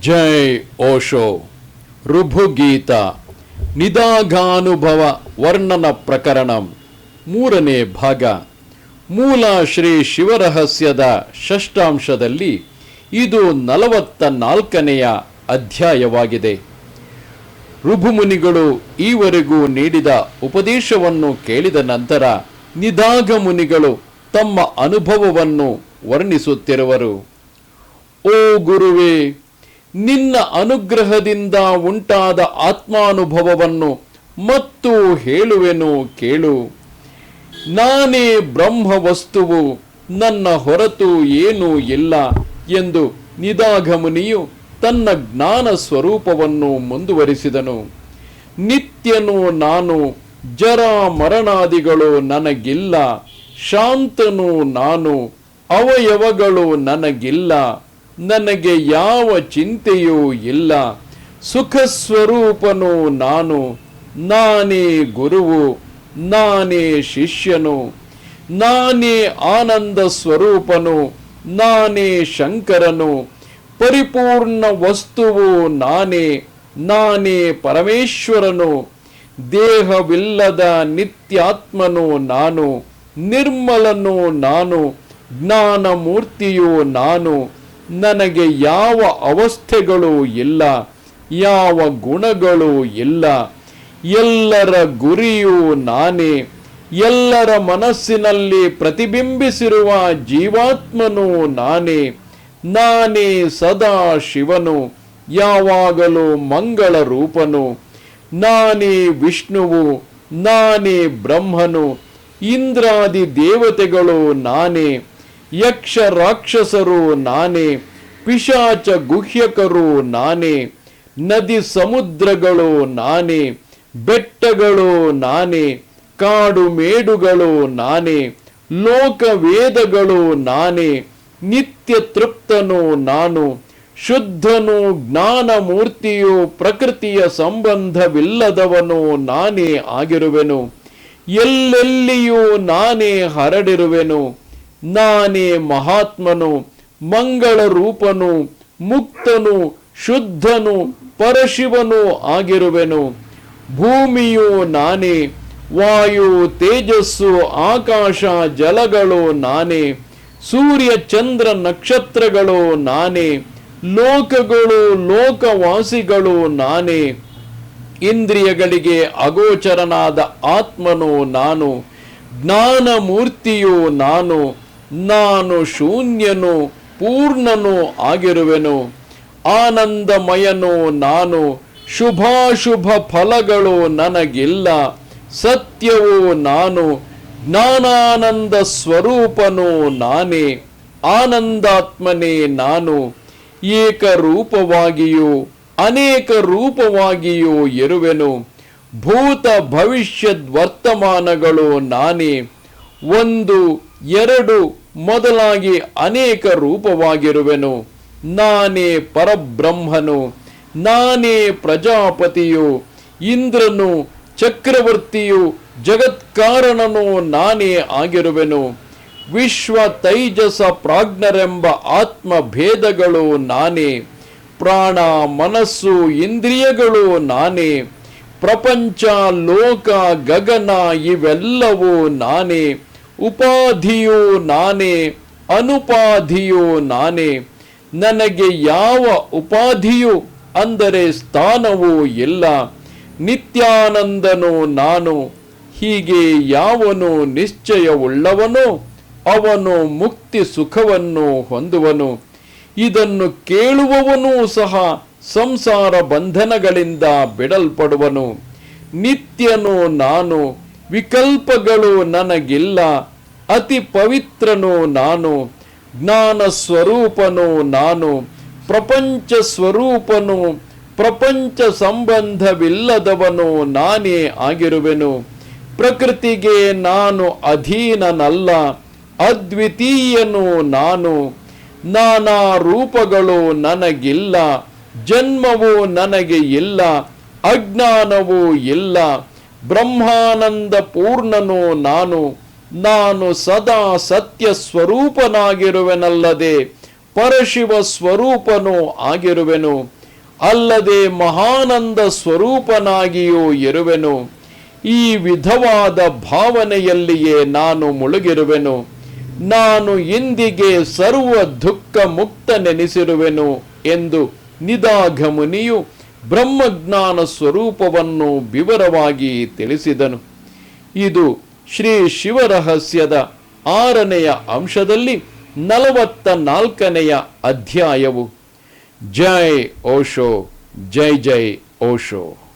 ಜೈ ಓಶೋ. ಋಭುಗೀತ. ನಿದಾಘಾನುಭವ ವರ್ಣನ ಪ್ರಕರಣ. ಮೂರನೇ ಭಾಗ. ಮೂಲ ಶ್ರೀ ಶಿವರಹಸ್ಯದ ಷಷ್ಟಾಂಶದಲ್ಲಿ ಇದು ನಲವತ್ತ ನಾಲ್ಕನೆಯ ಅಧ್ಯಾಯವಾಗಿದೆ. ಋಭುಮುನಿಗಳು ಈವರೆಗೂ ನೀಡಿದ ಉಪದೇಶವನ್ನು ಕೇಳಿದ ನಂತರ ನಿದಾಘ ಮುನಿಗಳು ತಮ್ಮ ಅನುಭವವನ್ನು ವರ್ಣಿಸುತ್ತಿರುವರು. ಓ ಗುರುವೇ ನಿನ್ನ ಅನುಗ್ರಹದಿಂದ ಉಂಟಾದ ಆತ್ಮಾನುಭವವನ್ನು ಮತ್ತು ಹೇಳುವೆನು ಕೇಳು. ನಾನೇ ಬ್ರಹ್ಮ ವಸ್ತುವು ನನ್ನ ಹೊರತು ಏನೂ ಇಲ್ಲ ಎಂದು ನಿದಾಗಮುನಿಯು ತನ್ನ ಜ್ಞಾನ ಸ್ವರೂಪವನ್ನು ಮುಂದುವರಿಸಿದನು. ನಿತ್ಯನು ನಾನು, ಜರ ಮರಣಾದಿಗಳು ನನಗಿಲ್ಲ, ಶಾಂತನು ನಾನು, ಅವಯವಗಳು ನನಗಿಲ್ಲ. ನನಗೆ ಯಾವ ಚಿಂತೆಯೂ ಇಲ್ಲ. ಸುಖ ಸ್ವರೂಪನು ನಾನು. ನಾನೇ ಗುರುವು. ನಾನೇ ಶಿಷ್ಯನು. ನಾನೇ ಆನಂದ ಸ್ವರೂಪನು. ನಾನೇ ಶಂಕರನು. ಪರಿಪೂರ್ಣ ವಸ್ತುವು ನಾನೇ. ನಾನೇ ಪರಮೇಶ್ವರನು. ದೇಹವಿಲ್ಲದ ನಿತ್ಯಾತ್ಮನು ನಾನು. ನಿರ್ಮಲನು ನಾನು. ಜ್ಞಾನಮೂರ್ತಿಯು ನಾನು. ನನಗೆ ಯಾವ ಅವಸ್ಥೆಗಳು ಇಲ್ಲ, ಯಾವ ಗುಣಗಳು ಇಲ್ಲ. ಎಲ್ಲರ ಗುರಿಯೂ ನಾನೇ. ಎಲ್ಲರ ಮನಸ್ಸಿನಲ್ಲಿ ಪ್ರತಿಬಿಂಬಿಸಿರುವ ಜೀವಾತ್ಮನು ನಾನೇ. ನಾನೇ ಸದಾ ಶಿವನು, ಯಾವಾಗಲೂ ಮಂಗಳ ರೂಪನು. ನಾನೇ ವಿಷ್ಣುವು, ನಾನೇ ಬ್ರಹ್ಮನು. ಇಂದ್ರಾದಿ ದೇವತೆಗಳು ನಾನೇ. ಯಕ್ಷ ರಾಕ್ಷಸರು ನಾನೇ, ಪಿಶಾಚ ಗುಹ್ಯಕರು ನಾನೇ, ನದಿ ಸಮುದ್ರಗಳು ನಾನೇ, ಬೆಟ್ಟಗಳು ನಾನೇ, ಕಾಡು ಮೇಡುಗಳು ನಾನೇ, ಲೋಕ ವೇದಗಳು ನಾನೇ, ನಿತ್ಯ ತೃಪ್ತನು ನಾನು, ಶುದ್ಧನು ಜ್ಞಾನ ಮೂರ್ತಿಯು ಪ್ರಕೃತಿಯ ಸಂಬಂಧವಿಲ್ಲದವನು ನಾನೇ ಆಗಿರುವೆನು. ಎಲ್ಲೆಲ್ಲಿಯೂ ನಾನೇ ಹರಡಿರುವೆನು. ನಾನೇ ಮಹಾತ್ಮನು, ಮಂಗಳ ರೂಪನು, ಮುಕ್ತನು, ಶುದ್ಧನು, ಪರಶಿವನು ಆಗಿರುವೆನು. ಭೂಮಿಯು ನಾನೇ, ವಾಯು, ತೇಜಸ್ಸು, ಆಕಾಶ, ಜಲಗಳು ನಾನೇ, ಸೂರ್ಯ, ಚಂದ್ರ, ನಕ್ಷತ್ರಗಳು ನಾನೇ, ಲೋಕಗಳು, ಲೋಕವಾಸಿಗಳು ನಾನೇ, ಇಂದ್ರಿಯಗಳಿಗೆ ಅಗೋಚರನಾದ ಆತ್ಮನು ನಾನು ಜ್ಞಾನ ಮೂರ್ತಿಯು ನಾನು ನಾನು ಶೂನ್ಯನು ಪೂರ್ಣನು ಆಗಿರುವೆನು. ಆನಂದಮಯನು ನಾನು ಶುಭಾಶುಭ ಫಲಗಳು ನನಗಿಲ್ಲ. ಸತ್ಯವು ನಾನು ಜ್ಞಾನಾನಂದ ಸ್ವರೂಪನು ನಾನೇ. ಆನಂದಾತ್ಮನೇ ನಾನು ಏಕರೂಪವಾಗಿಯೂ ಅನೇಕ ರೂಪವಾಗಿಯೂ ಇರುವೆನು. ಭೂತ ಭವಿಷ್ಯದ್ ವರ್ತಮಾನಗಳು ನಾನೇ. ಒಂದು ಎರಡು ಮೊದಲಾಗಿ ಅನೇಕ ರೂಪವಾಗಿರುವೆನು. ನಾನೇ ಪರಬ್ರಹ್ಮನು, ನಾನೇ ಪ್ರಜಾಪತಿಯು, ಇಂದ್ರನು, ಚಕ್ರವರ್ತಿಯು, ಜಗತ್ಕಾರಣನು ನಾನೇ ಆಗಿರುವೆನು. ವಿಶ್ವ ತೈಜಸ ಪ್ರಾಜ್ಞರೆಂಬ ಆತ್ಮ ಭೇದಗಳು ನಾನೇ. ಪ್ರಾಣ, ಮನಸ್ಸು, ಇಂದ್ರಿಯಗಳು ನಾನೇ. ಪ್ರಪಂಚ, ಲೋಕ, ಗಗನ ಇವೆಲ್ಲವೂ ನಾನೇ. ಉಪಾಧಿಯು ನಾನೇ, ಅನುಪಾಧಿಯೋ ನಾನೇ, ನನಗೆ ಯಾವ ಉಪಾಧಿಯು ಅಂದರೆ ಸ್ಥಾನವೂ ಇಲ್ಲ, ನಿತ್ಯಾನಂದನೋ ನಾನು, ಹೀಗೆ ಯಾವನು ನಿಶ್ಚಯವುಳ್ಳವನೋ, ಅವನು ಮುಕ್ತಿ ಸುಖವನ್ನು ಹೊಂದುವನು. ಇದನ್ನು ಕೇಳುವವನೂ ಸಹ ಸಂಸಾರ ಬಂಧನಗಳಿಂದ ಬಿಡಲ್ಪಡುವನು. ನಿತ್ಯನು ನಾನು ವಿಕಲ್ಪಗಳು ನನಗಿಲ್ಲ. ಅತಿ ಪವಿತ್ರನು ನಾನು, ಜ್ಞಾನ ಸ್ವರೂಪನು ನಾನು, ಪ್ರಪಂಚ ಸ್ವರೂಪನು, ಪ್ರಪಂಚ ಸಂಬಂಧವಿಲ್ಲದವನು ನಾನೇ ಆಗಿರುವೆನು. ಪ್ರಕೃತಿಗೆ ನಾನು ಅಧೀನನಲ್ಲ, ಅದ್ವಿತೀಯನು ನಾನು. ನಾನಾ ರೂಪಗಳು ನನಗಿಲ್ಲ, ಜನ್ಮವು ನನಗೆ ಇಲ್ಲ, ಅಜ್ಞಾನವೂ ಇಲ್ಲ ಬ್ರಹ್ಮಾನಂದ ಪೂರ್ಣನು ನಾನು ನಾನು ಸದಾ ಸತ್ಯ ಸ್ವರೂಪನಾಗಿರುವೆನಲ್ಲದೆ, ಪರಶಿವ ಸ್ವರೂಪನೂ ಆಗಿರುವೆನು, ಅಲ್ಲದೆ ಮಹಾನಂದ ಸ್ವರೂಪನಾಗಿಯೂ ಇರುವೆನು. ಈ ವಿಧವಾದ ಭಾವನೆಯಲ್ಲಿಯೇ ನಾನು ಮುಳುಗಿರುವೆನು. ನಾನು ಇಂದಿಗೆ ಸರ್ವ ದುಃಖ ಮುಕ್ತ ಮುಕ್ತನೆನಿಸಿರುವೆನು ಎಂದು ನಿದಾಘಮುನಿಯು ಬ್ರಹ್ಮಜ್ಞಾನ ಸ್ವರೂಪವನ್ನು ವಿವರವಾಗಿ ತಿಳಿಸಿದನು. ಇದು ಶ್ರೀ ಶಿವರಹಸ್ಯದ ಆರನೆಯ ಅಂಶದಲ್ಲಿ ನಲವತ್ತ ನಾಲ್ಕನೆಯ ಅಧ್ಯಾಯವು. ಜೈ ಓಶೋ, ಜೈ ಜೈ ಓಶೋ.